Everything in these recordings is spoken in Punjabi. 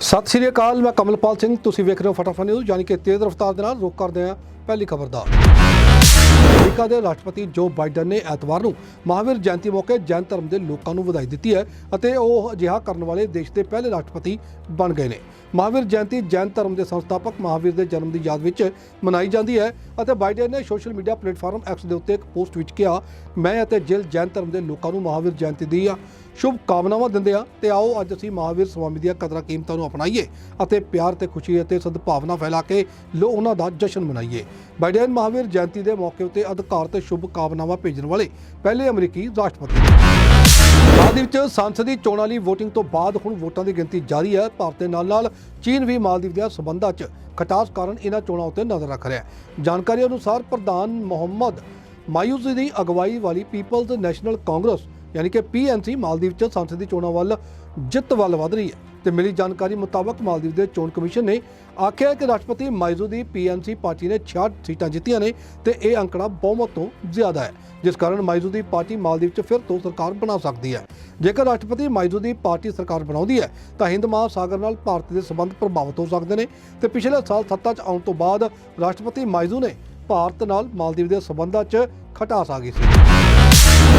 ਸਤਿ ਸ਼੍ਰੀ ਅਕਾਲ, ਮੈਂ ਕਮਲਪਾਲ ਸਿੰਘ, ਤੁਸੀਂ ਵੇਖ ਰਹੇ ਹੋ ਫਟਾਫਟ ਨਿਊਜ਼, ਯਾਨੀ ਕਿ ਤੇਜ਼ ਰਫ਼ਤਾਰ ਦੇ ਨਾਲ ਰੁਕ ਕਰਦੇ ਹਾਂ ਪਹਿਲੀ ਖਬਰ ਦਾ ਅਮਰੀਕਾ ਦੇ ਰਾਸ਼ਟਰਪਤੀ ਜੋ ਬਾਈਡਨ ਨੇ ਐਤਵਾਰ ਨੂੰ ਮਹਾਵੀਰ ਜਯੰਤੀ ਮੌਕੇ ਜੈਨ ਧਰਮ ਦੇ ਲੋਕਾਂ ਨੂੰ ਵਧਾਈ ਦਿੱਤੀ ਹੈ ਅਤੇ ਉਹ ਅਜਿਹਾ ਕਰਨ ਵਾਲੇ ਦੇਸ਼ ਦੇ ਪਹਿਲੇ ਰਾਸ਼ਟਰਪਤੀ ਬਣ ਗਏ ਨੇ। ਮਹਾਵੀਰ ਜਯੰਤੀ ਜੈਨ ਧਰਮ ਦੇ ਸੰਸਥਾਪਕ ਮਹਾਵੀਰ ਦੇ ਜਨਮ ਦੀ ਯਾਦ ਵਿੱਚ ਮਨਾਈ ਜਾਂਦੀ ਹੈ ਅਤੇ ਬਾਈਡਨ ਨੇ ਸੋਸ਼ਲ ਮੀਡੀਆ ਪਲੇਟਫਾਰਮ ਐਕਸ ਦੇ ਉੱਤੇ ਇੱਕ ਪੋਸਟ ਵਿੱਚ ਕਿਹਾ, ਮੈਂ ਅਤੇ ਜਿਲ ਜੈਨ ਧਰਮ ਦੇ ਲੋਕਾਂ ਨੂੰ ਮਹਾਵੀਰ ਜਯੰਤੀ ਦੀ ਸ਼ੁਭ ਕਾਮਨਾਵਾਂ ਦਿੰਦੇ ਆ ਤੇ ਆਓ ਅੱਜ ਅਸੀਂ ਮਹਾਵੀਰ ਸਵਾਮੀ ਦੀਆਂ ਕਦਰਾਂ ਕੀਮਤਾਂ ਨੂੰ ਅਪਣਾਈਏ ਅਤੇ ਪਿਆਰ ਤੇ ਖੁਸ਼ੀ ਅਤੇ ਸਦਭਾਵਨਾ ਫੈਲਾ ਕੇ ਲੋ ਉਹਨਾਂ ਦਾ ਜਸ਼ਨ ਮਨਾਈਏ। ਬਾਈਡਨ ਮਹਾਵੀਰ, ਜਯੰਤੀ ਦੇ ਮੌਕੇ ਉੱਤੇ ਅਧਿਕਾਰ ਤੇ ਸ਼ੁਭ ਕਾਮਨਾਵਾਂ ਭੇਜਣ ਵਾਲੇ ਪਹਿਲੇ ਅਮਰੀਕੀ ਰਾਸ਼ਟਰਪਤੀ। ਬਾਅਦ ਵਿੱਚ ਸੰਸਦੀ ਚੋਣਾਂ ਲਈ VOTING ਤੋਂ ਬਾਅਦ ਹੁਣ ਵੋਟਾਂ ਦੀ ਗਿਣਤੀ ਜਾਰੀ ਹੈ। ਭਾਰਤ ਦੇ ਨਾਲ ਨਾਲ ਚੀਨ ਵੀ ਮਾਲਦੀਵ ਦੇ ਸਬੰਧਾਂ 'ਚ ਖਟਾਸ ਕਾਰਨ ਇਹਨਾਂ ਚੋਣਾਂ ਉੱਤੇ ਨਜ਼ਰ ਰੱਖ ਰਿਹਾ ਹੈ। ਜਾਣਕਾਰੀ ਅਨੁਸਾਰ ਪ੍ਰਧਾਨ ਮੁਹੰਮਦ ਮਾਯੂਜ਼ੀ ਦੀ ਅਗਵਾਈ ਵਾਲੀ ਪੀਪਲਜ਼ ਨੈਸ਼ਨਲ ਕਾਂਗਰਸ ਯਾਨੀ ਕਿ ਪੀਐਨਸੀ ਮਾਲਦੀਵ 'ਚ ਸੰਸਦੀ ਚੋਣਾਂ ਵੱਲ ਜਿੱਤ ਵੱਲ ਵਧ ਰਹੀ ਹੈ। ਤੇ ਮਿਲੀ ਜਾਣਕਾਰੀ ਮੁਤਾਬਕ ਮਾਲਦੀਵ ਦੇ ਚੋਣ ਕਮਿਸ਼ਨ ਨੇ ਆਖਿਆ ਕਿ ਰਾਸ਼ਟਰਪਤੀ ਮਾਇਜ਼ੂ ਦੀ ਪੀਐਨਸੀ ਪਾਰਟੀ ਨੇ 66 ਸੀਟਾਂ ਜਿੱਤੀਆਂ ਨੇ ਤੇ ਇਹ ਅੰਕੜਾ ਬਹੁਮਤ ਤੋਂ ਜ਼ਿਆਦਾ ਹੈ, ਜਿਸ ਕਾਰਨ ਮਾਇਜ਼ੂ ਦੀ ਪਾਰਟੀ ਮਾਲਦੀਵ 'ਚ ਫਿਰ ਤੋਂ ਸਰਕਾਰ ਬਣਾ ਸਕਦੀ ਹੈ। ਜੇਕਰ ਰਾਸ਼ਟਰਪਤੀ ਮਾਇਜ਼ੂ ਦੀ ਪਾਰਟੀ ਸਰਕਾਰ ਬਣਾਉਂਦੀ ਹੈ, ਤਾਂ ਹਿੰਦ ਮਹਾਸਾਗਰ ਨਾਲ ਭਾਰਤ ਦੇ ਸਬੰਧ ਪ੍ਰਭਾਵਿਤ ਹੋ ਸਕਦੇ ਨੇ। ਤੇ ਪਿਛਲੇ ਸਾਲ ਸੱਤਾ 'ਚ ਆਉਣ ਤੋਂ ਬਾਅਦ ਰਾਸ਼ਟਰਪਤੀ ਮਾਇਜ਼ੂ ਨੇ ਭਾਰਤ ਨਾਲ ਮਾਲਦੀਵ ਦੇ ਸਬੰਧਾਂ 'ਚ ਖਟਾਸ ਆ ਗਈ ਸੀ।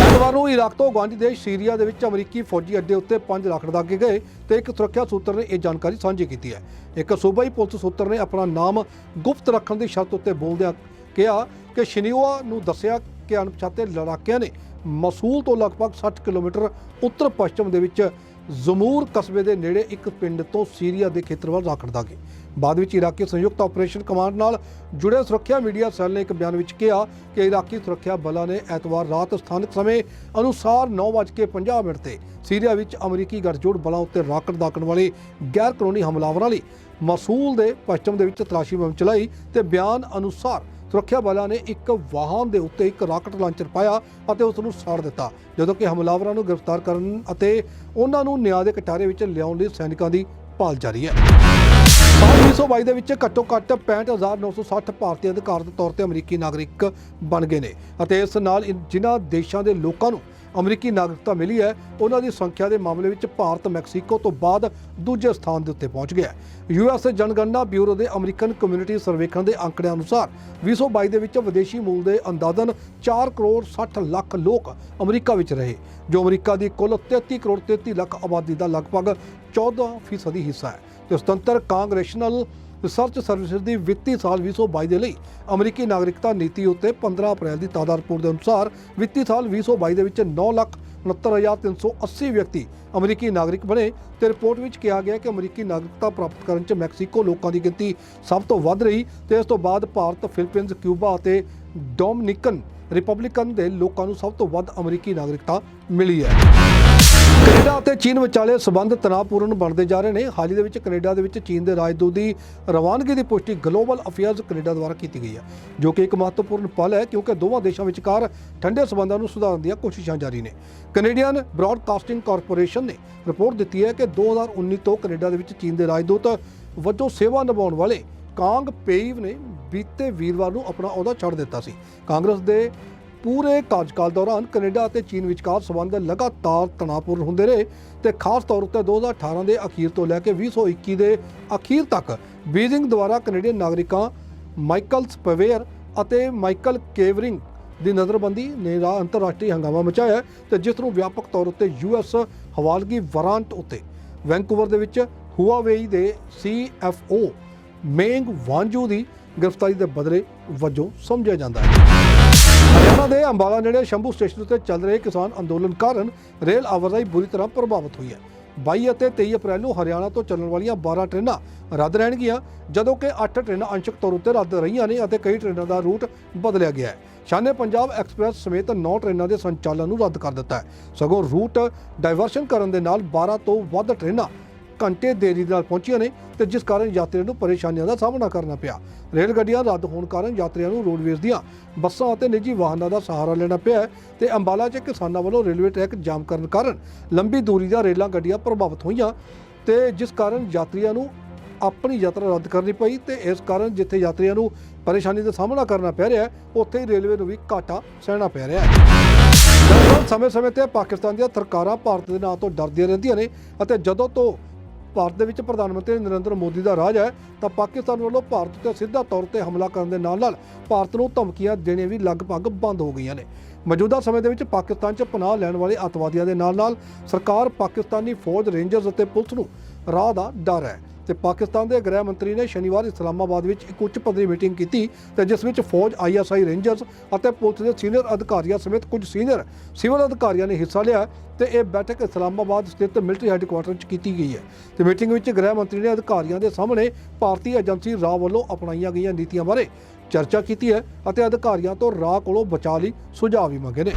ਐਤਵਾਰ ਨੂੰ ਇਰਾਕ ਤੋਂ ਗਵਾਂਢੀ ਦੇਸ਼ ਸੀਰੀਆ ਦੇ ਵਿੱਚ ਅਮਰੀਕੀ ਫੌਜੀ ਅੱਡੇ ਉੱਤੇ ਪੰਜ ਰੱਖ ਦਾਗੇ ਗਏ ਤੇ ਇੱਕ ਸੁਰੱਖਿਆ ਸੂਤਰ ਨੇ ਇਹ ਜਾਣਕਾਰੀ ਸਾਂਝੀ ਕੀਤੀ ਹੈ। ਇੱਕ ਸੂਬਾਈ ਪੁਲਿਸ ਸੂਤਰ ਨੇ ਆਪਣਾ ਨਾਮ ਗੁਪਤ ਰੱਖਣ ਦੀ ਸ਼ਰਤ ਉੱਤੇ ਬੋਲਦਿਆਂ ਕਿਹਾ ਕਿ ਸ਼ਨੀਵਾ ਨੂੰ ਦੱਸਿਆ ਕਿ ਅਣਪਛਾਤੇ ਲੜਾਕਿਆਂ ਨੇ ਮਸੂਲ ਤੋਂ ਲਗਭਗ 60 ਕਿਲੋਮੀਟਰ ਉੱਤਰ ਪੱਛਮ ਦੇ ਵਿੱਚ ਜ਼ਮੂਰ ਕਸਬੇ ਦੇ ਨੇੜੇ ਇੱਕ ਪਿੰਡ ਤੋਂ ਸੀਰੀਆ ਦੇ ਖੇਤਰ ਵੱਲ ਰੱਖ ਦਾਗੇ ਬਾਅਦ ਵਿੱਚ ਇਰਾਕੀ ਸੰਯੁਕਤ ਆਪਰੇਸ਼ਨ ਕਮਾਂਡ ਨਾਲ ਜੁੜੇ ਸੁਰੱਖਿਆ ਮੀਡੀਆ ਸੈੱਲ ਨੇ ਇੱਕ ਬਿਆਨ ਵਿੱਚ ਕਿਹਾ ਕਿ ਇਰਾਕੀ ਸੁਰੱਖਿਆ ਬਲਾਂ ਨੇ ਐਤਵਾਰ ਰਾਤ ਸਥਾਨਕ ਸਮੇਂ ਅਨੁਸਾਰ 9:50 ਮਿੰਟ ਤੇ ਸੀਰੀਆ ਵਿੱਚ ਅਮਰੀਕੀ ਗੱਠਜੋੜ ਬਲਾਂ ਉੱਤੇ ਰਾਕਟ ਦਾਗਣ ਵਾਲੇ ਗੈਰ ਕਾਨੂੰਨੀ ਹਮਲਾਵਰਾਂ ਲਈ ਮਸੂਲ ਦੇ ਪੱਛਮ ਦੇ ਵਿੱਚ ਤਲਾਸ਼ੀ ਮੁਹਿੰਮ ਚਲਾਈ ਤੇ ਬਿਆਨ ਅਨੁਸਾਰ ਸੁਰੱਖਿਆ ਬਲਾਂ ਨੇ ਇੱਕ ਵਾਹਨ ਦੇ ਉੱਤੇ ਇੱਕ ਰਾਕਟ ਲਾਂਚਰ ਪਾਇਆ ਅਤੇ ਉਸ ਨੂੰ ਸਾੜ ਦਿੱਤਾ, ਜਦੋਂ ਕਿ ਹਮਲਾਵਰਾਂ ਨੂੰ ਗ੍ਰਿਫਤਾਰ ਕਰਨ ਅਤੇ ਉਹਨਾਂ ਨੂੰ ਨਿਆਂ ਦੇ ਕਟਾਰੇ ਵਿੱਚ ਲਿਆਉਣ ਲਈ ਸੈਨਿਕਾਂ ਦੀ ਭਾਲ ਜਾਰੀ ਹੈ। ਸਾਲ 1922 ਦੇ ਵਿੱਚ ਘੱਟੋ ਘੱਟ 65960 ਭਾਰਤੀ ਅਧਿਕਾਰਤ ਤੌਰ ਤੇ ਅਮਰੀਕੀ ਨਾਗਰਿਕ ਬਣ ਗਏ ਨੇ ਅਤੇ ਇਸ ਨਾਲ ਜਿਨ੍ਹਾਂ ਦੇਸ਼ਾਂ ਦੇ ਲੋਕਾਂ ਨੂੰ ਅਮਰੀਕੀ ਨਾਗਰਿਕਤਾ ਮਿਲੀ ਹੈ। ਉਹਨਾਂ ਦੀ ਸੰਖਿਆ ਦੇ ਮਾਮਲੇ ਵਿੱਚ ਭਾਰਤ ਮੈਕਸੀਕੋ ਤੋਂ ਬਾਅਦ ਦੂਜੇ ਸਥਾਨ ਦੇ ਉੱਤੇ ਪਹੁੰਚ ਗਿਆ ਯੂਐਸ ਜਨਗਣਨਾ ਬਿਊਰੋ ਦੇ ਅਮਰੀਕਨ ਕਮਿਊਨਿਟੀ ਸਰਵੇਖਣ ਦੇ ਅੰਕੜਿਆਂ ਅਨੁਸਾਰ 2022 ਦੇ ਵਿੱਚ ਵਿਦੇਸ਼ੀ ਮੂਲ ਦੇ ਅੰਦਾਜ਼ਨ 4 ਕਰੋੜ 60 ਲੱਖ ਲੋਕ ਅਮਰੀਕਾ ਵਿੱਚ ਰਹੇ, ਜੋ ਅਮਰੀਕਾ ਦੀ ਕੁੱਲ 33 ਕਰੋੜ 33 ਲੱਖ ਆਬਾਦੀ ਦਾ ਲਗਭਗ 14 ਫੀਸਦੀ ਹਿੱਸਾ ਹੈ। ਤੇ ਸੁਤੰਤਰ ਕਾਂਗਰੈਸ਼ਨਲ ਰਿਸਰਚ ਸਰਵਿਸਿਜ਼ ਦੀ ਵਿੱਤੀ ਸਾਲ 2022 ਦੇ ਲਈ ਅਮਰੀਕੀ ਨਾਗਰਿਕਤਾ ਨੀਤੀ ਉੱਤੇ 15 ਅਪ੍ਰੈਲ ਦੀ ਤਾਜ਼ਾ ਰਿਪੋਰਟ ਦੇ ਅਨੁਸਾਰ ਵਿੱਤੀ ਸਾਲ 2022 ਦੇ ਵਿੱਚ 9 ਲੱਖ 69380 ਵਿਅਕਤੀ ਅਮਰੀਕੀ ਨਾਗਰਿਕ ਬਣੇ ਤੇ ਰਿਪੋਰਟ ਵਿੱਚ ਕਿਹਾ ਗਿਆ ਕਿ ਅਮਰੀਕੀ ਨਾਗਰਿਕਤਾ ਪ੍ਰਾਪਤ ਕਰਨ 'ਚ ਮੈਕਸੀਕੋ ਲੋਕਾਂ ਦੀ ਗਿਣਤੀ ਸਭ ਤੋਂ ਵੱਧ ਰਹੀ ਤੇ ਇਸ ਤੋਂ ਬਾਅਦ ਭਾਰਤ ਫਿਲੀਪੀਨਜ਼ ਕਿਊਬਾ ਅਤੇ ਡੋਮਿਨਿਕਨ ਰਿਪਬਲਿਕਨ ਦੇ ਲੋਕਾਂ ਨੂੰ ਸਭ ਤੋਂ ਵੱਧ ਅਮਰੀਕੀ ਨਾਗਰਿਕਤਾ ਮਿਲੀ ਹੈ। ਕੈਨੇਡਾ ਅਤੇ ਚੀਨ ਵਿਚਾਲੇ ਸਬੰਧ ਤਣਾਅਪੂਰਨ ਬਣਦੇ ਜਾ ਰਹੇ ਨੇ। ਹਾਲ ਹੀ ਦੇ ਵਿੱਚ ਕੈਨੇਡਾ ਦੇ ਵਿੱਚ ਚੀਨ ਦੇ ਰਾਜਦੂਤ ਦੀ ਰਵਾਨਗੀ ਦੀ ਪੁਸ਼ਟੀ ਗਲੋਬਲ ਅਫੇਅਰਜ਼ ਕੈਨੇਡਾ ਦੁਆਰਾ ਕੀਤੀ ਗਈ ਹੈ, ਜੋ ਕਿ ਇੱਕ ਮਹੱਤਵਪੂਰਨ ਪਲ ਹੈ, ਕਿਉਂਕਿ ਦੋਵਾਂ ਦੇਸ਼ਾਂ ਵਿਚਕਾਰ ਠੰਡੇ ਸਬੰਧਾਂ ਨੂੰ ਸੁਧਾਰਨ ਦੀਆਂ ਕੋਸ਼ਿਸ਼ਾਂ ਜਾਰੀ ਨੇ। ਕੈਨੇਡੀਅਨ ਬ੍ਰਾਡਕਾਸਟਿੰਗ ਕਾਰਪੋਰੇਸ਼ਨ ਨੇ ਰਿਪੋਰਟ ਦਿੱਤੀ ਹੈ ਕਿ 2019 ਤੋਂ ਕੈਨੇਡਾ ਦੇ ਵਿੱਚ ਚੀਨ ਦੇ ਰਾਜਦੂਤ ਵਜੋਂ ਸੇਵਾ ਨਿਭਾਉਣ ਵਾਲੇ ਕਾਂਗ ਪੇਈਵ ਨੇ ਬੀਤੇ ਵੀਰਵਾਰ ਨੂੰ ਆਪਣਾ ਅਹੁਦਾ ਛੱਡ ਦਿੱਤਾ ਸੀ। ਕਾਂਗਰਸ ਦੇ ਪੂਰੇ ਕਾਰਜਕਾਲ ਦੌਰਾਨ ਕੈਨੇਡਾ ਅਤੇ ਚੀਨ ਵਿਚਕਾਰ ਸਬੰਧ ਲਗਾਤਾਰ ਤਣਾਅਪੂਰਨ ਹੁੰਦੇ ਰਹੇ ਤੇ ਖਾਸ ਤੌਰ ਉੱਤੇ 2018 ਦੇ ਅਖੀਰ ਤੋਂ ਲੈ ਕੇ 2021 ਦੇ ਅਖੀਰ ਤੱਕ ਬੀਜਿੰਗ ਦੁਆਰਾ ਕੈਨੇਡੀਅਨ ਨਾਗਰਿਕਾਂ ਮਾਈਕਲ ਸਪਵੇਅਰ ਅਤੇ ਮਾਈਕਲ ਕੇਵਰਿੰਗ ਦੀ ਨਜ਼ਰਬੰਦੀ ਨੇ ਰਾ, ਅੰਤਰਰਾਸ਼ਟਰੀ ਹੰਗਾਮਾ ਮਚਾਇਆ ਹੈ ਤੇ ਜਿਸ ਨੂੰ ਵਿਆਪਕ ਤੌਰ ਉੱਤੇ ਯੂਐਸ ਹਵਾਲਗੀ ਵਾਰੰਟ ਉੱਤੇ। ਵੈਂਕੂਵਰ ਦੇ ਵਿੱਚ ਹੁਆਵੇਈ ਦੇ ਸੀਐਫਓ ਮੇਂਗ ਵਾਂਜੂ ਦੀ ਗ੍ਰਿਫਤਾਰੀ ਦੇ ਬਦਲੇ ਵਜੋਂ ਸਮਝਿਆ ਜਾਂਦਾ ਹੈ। ਹਰਿਆਣਾ ਦੇ ਅੰਬਾਲਾ ਨੇੜੇ ਸ਼ੰਭੂ ਸਟੇਸ਼ਨ ਉੱਤੇ ਚੱਲ ਰਹੇ ਕਿਸਾਨ ਅੰਦੋਲਨ ਕਾਰਨ ਰੇਲ ਆਵਾਜਾਈ ਬੁਰੀ ਤਰ੍ਹਾਂ ਪ੍ਰਭਾਵਿਤ ਹੋਈ ਹੈ। 22 ਅਤੇ 23 ਅਪ੍ਰੈਲ ਨੂੰ ਹਰਿਆਣਾ ਤੋਂ ਚੱਲਣ ਵਾਲੀਆਂ 12 ਟ੍ਰੇਨਾਂ ਰੱਦ ਰਹਿਣਗੀਆਂ, ਜਦੋਂ ਕਿ 8 ਟ੍ਰੇਨਾਂ ਅੰਸ਼ਕ ਤੌਰ ਉੱਤੇ ਰੱਦ ਰਹੀਆਂ ਨੇ ਅਤੇ ਕਈ ਟ੍ਰੇਨਾਂ ਦਾ ਰੂਟ ਬਦਲਿਆ ਗਿਆ ਹੈ। ਸ਼ਾਨੇ ਪੰਜਾਬ ਐਕਸਪ੍ਰੈਸ ਸਮੇਤ 9 ਟ੍ਰੇਨਾਂ ਦੇ ਸੰਚਾਲਨ ਨੂੰ ਰੱਦ ਕਰ ਦਿੱਤਾ ਹੈ। ਸਗੋਂ ਰੂਟ ਡਾਇਵਰਸ਼ਨ ਕਰਨ ਦੇ ਨਾਲ 12 ਤੋਂ ਵੱਧ ਟ੍ਰੇਨਾਂ ਘੰਟੇ ਦੇਰੀ ਨਾਲ ਪਹੁੰਚੀਆਂ ਨੇ ਤੇ ਜਿਸ ਕਾਰਨ ਯਾਤਰੀਆਂ ਨੂੰ ਪਰੇਸ਼ਾਨੀਆਂ ਦਾ ਸਾਹਮਣਾ ਕਰਨਾ ਪਿਆ। ਰੇਲ ਗੱਡੀਆਂ ਰੱਦ ਹੋਣ ਕਾਰਨ ਯਾਤਰੀਆਂ ਨੂੰ ਰੋਡਵੇਜ਼ ਦੀਆਂ ਬੱਸਾਂ ਅਤੇ ਨਿੱਜੀ ਵਾਹਨਾਂ ਦਾ ਸਹਾਰਾ ਲੈਣਾ ਪਿਆ ਹੈ ਤੇ ਅੰਬਾਲਾ 'ਚ ਕਿਸਾਨਾਂ ਵੱਲੋਂ ਰੇਲਵੇ ਟਰੈਕ ਜਾਮ ਕਰਨ ਕਾਰਨ ਲੰਬੀ ਦੂਰੀ ਦੀਆਂ ਰੇਲਾਂ ਗੱਡੀਆਂ ਪ੍ਰਭਾਵਿਤ ਹੋਈਆਂ ਤੇ ਜਿਸ ਕਾਰਨ ਯਾਤਰੀਆਂ ਨੂੰ ਆਪਣੀ ਯਾਤਰਾ ਰੱਦ ਕਰਨੀ ਪਈ ਤੇ ਇਸ ਕਾਰਨ ਜਿੱਥੇ ਯਾਤਰੀਆਂ ਨੂੰ ਪਰੇਸ਼ਾਨੀ ਦਾ ਸਾਹਮਣਾ ਕਰਨਾ ਪੈ ਰਿਹਾ ਹੈ, ਉੱਥੇ ਹੀ ਰੇਲਵੇ ਨੂੰ ਵੀ ਘਾਟਾ ਸਹਿਣਾ ਪੈ ਰਿਹਾ ਹੈ। ਸਮੇਂ-ਸਮੇਂ ਤੇ ਪਾਕਿਸਤਾਨ ਦੀਆਂ ਸਰਕਾਰਾਂ ਭਾਰਤ ਦੇ ਨਾਂ ਤੋਂ ਡਰਦੀਆਂ ਰਹਿੰਦੀਆਂ ਨੇ ਅਤੇ ਜਦੋਂ ਤੋਂ ਭਾਰਤ ਦੇ ਵਿੱਚ ਪ੍ਰਧਾਨ ਮੰਤਰੀ ਨਰਿੰਦਰ ਮੋਦੀ ਦਾ ਰਾਜ ਹੈ, ਤਾਂ ਪਾਕਿਸਤਾਨ ਵੱਲੋਂ ਭਾਰਤ 'ਤੇ ਸਿੱਧਾ ਤੌਰ ਤੇ ਹਮਲਾ ਕਰਨ ਦੇ ਨਾਲ-ਨਾਲ ਭਾਰਤ ਨੂੰ ਧਮਕੀਆਂ ਦੇਣੇ ਵੀ ਲਗਭਗ ਬੰਦ ਹੋ ਗਈਆਂ ਨੇ। ਮੌਜੂਦਾ ਸਮੇਂ ਦੇ ਵਿੱਚ ਪਾਕਿਸਤਾਨ 'ਚ ਪਨਾਹ ਲੈਣ ਵਾਲੇ ਅੱਤਵਾਦੀਆਂ ਦੇ ਨਾਲ-ਨਾਲ ਸਰਕਾਰ ਪਾਕਿਸਤਾਨੀ ਫੌਜ, ਰੇਂਜਰਸ ਅਤੇ ਪੁਲਿਸ ਨੂੰ ਰਾਹ ਦਾ ਡਰ ਹੈ। ਤੇ ਪਾਕਿਸਤਾਨ ਦੇ ਗ੍ਰਹਿ ਮੰਤਰੀ ਨੇ ਸ਼ਨੀਵਾਰ ਇਸਲਾਮਾਬਾਦ ਵਿੱਚ ਇੱਕ ਉੱਚ ਪੱਧਰੀ ਮੀਟਿੰਗ ਕੀਤੀ ਤੇ ਜਿਸ ਵਿੱਚ ਫੌਜ ਆਈਐਸਆਈ ਰੇਂਜਰਸ ਅਤੇ ਪੁਲਿਸ ਦੇ ਸੀਨੀਅਰ ਅਧਿਕਾਰੀਆਂ ਸਮੇਤ ਕੁਝ ਸੀਨੀਅਰ ਸਿਵਲ ਅਧਿਕਾਰੀਆਂ ਨੇ ਹਿੱਸਾ ਲਿਆ ਤੇ ਇਹ ਬੈਠਕ ਇਸਲਾਮਾਬਾਦ ਸਥਿਤ ਮਿਲਟਰੀ ਹੈੱਡਕੁਆਰਟਰ 'ਚ ਕੀਤੀ ਗਈ ਹੈ। ਤੇ ਮੀਟਿੰਗ ਵਿੱਚ ਗ੍ਰਹਿ ਮੰਤਰੀ ਨੇ ਅਧਿਕਾਰੀਆਂ ਦੇ ਸਾਹਮਣੇ ਭਾਰਤੀ ਏਜੰਸੀ ਰਾਹ ਵੱਲੋਂ ਅਪਣਾਈਆਂ ਗਈਆਂ ਨੀਤੀਆਂ ਬਾਰੇ ਚਰਚਾ ਕੀਤੀ ਹੈ ਅਤੇ ਅਧਿਕਾਰੀਆਂ ਤੋਂ ਰਾਹ ਕੋਲੋਂ ਬਚਾਅ ਲਈ ਸੁਝਾਅ ਵੀ ਮੰਗੇ ਨੇ।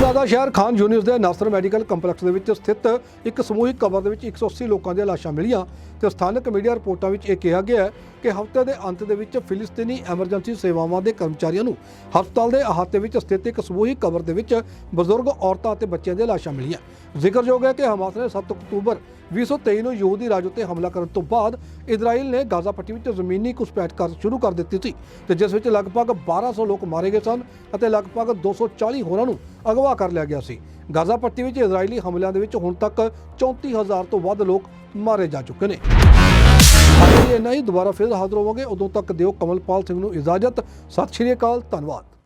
ਦੱਖਣੀ ਸ਼ਹਿਰ ਖਾਨ ਯੂਨਿਸ ਦੇ ਨਾਸਰ ਮੈਡੀਕਲ ਕੰਪਲੈਕਸ ਦੇ ਵਿੱਚ ਸਥਿਤ ਇੱਕ ਸਮੂਹਿਕ ਕਬਰ ਦੇ ਵਿੱਚ 180 ਲੋਕਾਂ ਦੀਆਂ ਲਾਸ਼ਾਂ ਮਿਲੀਆਂ ਤੇ ਸਥਾਨਕ ਮੀਡੀਆ ਰਿਪੋਰਟਾਂ ਵਿੱਚ ਇਹ ਕਿਹਾ ਗਿਆ ਹੈ ਕਿ ਹਫ਼ਤੇ ਦੇ ਅੰਤ ਦੇ ਵਿੱਚ ਫਿਲਿਸਤੀਨੀ ਐਮਰਜੈਂਸੀ ਸੇਵਾਵਾਂ ਦੇ ਕਰਮਚਾਰੀਆਂ ਨੂੰ ਹਸਪਤਾਲ ਦੇ ਅਹਾਤੇ ਵਿੱਚ ਸਥਿਤ ਇੱਕ ਸਮੂਹਿਕ ਕਬਰ ਦੇ ਵਿੱਚ ਬਜ਼ੁਰਗ ਔਰਤਾਂ ਅਤੇ ਬੱਚਿਆਂ ਦੀਆਂ ਲਾਸ਼ਾਂ ਮਿਲੀਆਂ। ਜ਼ਿਕਰਯੋਗ ਹੈ ਕਿ ਹਮਾਸ ਨੇ 7 ਅਕਤੂਬਰ 2023 ਨੂੰ ਯਹੂਦੀ ਰਾਜ ਉੱਤੇ ਹਮਲਾ ਕਰਨ ਤੋਂ ਬਾਅਦ ਇਜ਼ਰਾਈਲ ਨੇ ਗਾਜ਼ਾ ਪੱਟੀ ਵਿੱਚ ਜ਼ਮੀਨੀ ਘੁਸਪੈਠ ਕਰ ਸ਼ੁਰੂ ਕਰ ਦਿੱਤੀ ਸੀ ਤੇ ਜਿਸ ਵਿੱਚ ਲਗਭਗ 1200 ਲੋਕ ਮਾਰੇ ਗਏ ਸਨ ਅਤੇ ਲਗਭਗ 240 ਹੋਰਾਂ ਨੂੰ ਅਗਵਾ ਕਰ ਲਿਆ ਗਿਆ ਸੀ। ਗਾਜ਼ਾ ਪੱਟੀ ਵਿੱਚ ਇਜ਼ਰਾਈਲੀ ਹਮਲਿਆਂ ਦੇ ਵਿੱਚ ਹੁਣ ਤੱਕ 34000 ਤੋਂ ਵੱਧ ਲੋਕ ਮਾਰੇ ਜਾ ਚੁੱਕੇ ਨੇ। ਅੱਜ ਲਈ ਇੰਨਾ ਹੀ, ਦੁਬਾਰਾ ਫਿਰ ਹਾਜ਼ਰ ਹੋਵਾਂਗੇ। ਉਦੋਂ ਤੱਕ ਦਿਓ ਕਮਲਪਾਲ ਸਿੰਘ ਨੂੰ ਇਜਾਜ਼ਤ। ਸਤਿ ਸ਼੍ਰੀ ਅਕਾਲ, ਧੰਨਵਾਦ।